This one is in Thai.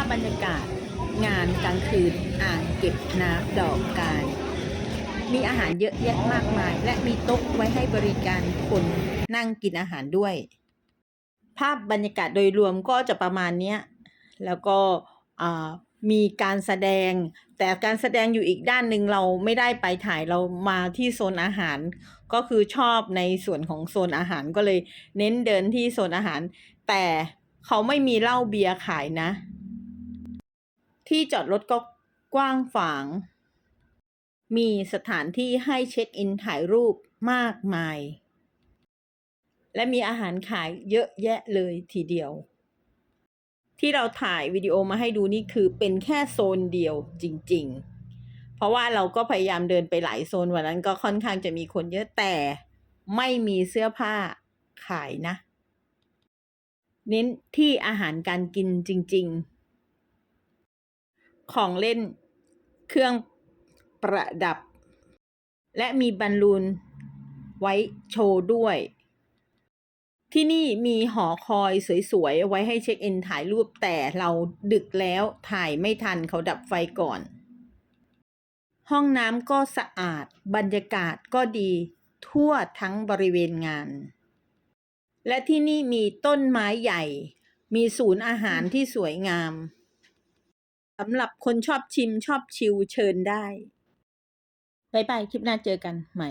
าพบรรยากาศงานกลางคืนอ่างเก็บน้ำดอกกายมีอาหารเยอะแยะมากมาย และมีโต๊ะไว้ให้บริการคนนั่งกินอาหารด้วย ภาพบรรยากาศโดยรวมก็จะประมาณนี้แล้วก็มีการแสดง แต่การแสดงอยู่อีกด้านหนึ่งเราไม่ได้ไปถ่ายเรามาที่โซนอาหาร ก็คือชอบในส่วนของโซนอาหารก็เลยเน้นเดินที่โซนอาหาร แต่เขาไม่มีเหล้าเบียร์ขายนะ ที่จอดรถก็กว้างฝาง มีสถานที่ให้เช็คอินถ่ายรูปมากมาย และมีอาหารขายเยอะแยะเลยทีเดียว ที่เราถ่ายวิดีโอมาให้ดูนี่คือเป็นแค่โซนเดียวจริง ๆ เพราะว่าเราก็พยายามเดินไปหลายโซนวันนั้นก็ค่อนข้างจะมีคนเยอะแต่ไม่มีเสื้อผ้าขายนะ เน้นที่อาหารการกินจริง ๆ ของเล่น เครื่องประดับ และมีบอลลูนไว้โชว์ด้วย ที่นี่มีหอคอยสวยๆ ไว้ให้เช็คอินถ่ายรูปแต่เราดึกแล้วถ่ายไม่ทันเขาดับไฟก่อน ห้องน้ำก็สะอาดบรรยากาศก็ดีทั่วทั้งบริเวณงาน และที่นี่มีต้นไม้ใหญ่ มีศูนย์อาหารที่สวยงาม สำหรับคนชอบชิมชอบชิลเชิญได้บายบายคลิปหน้าเจอกันใหม่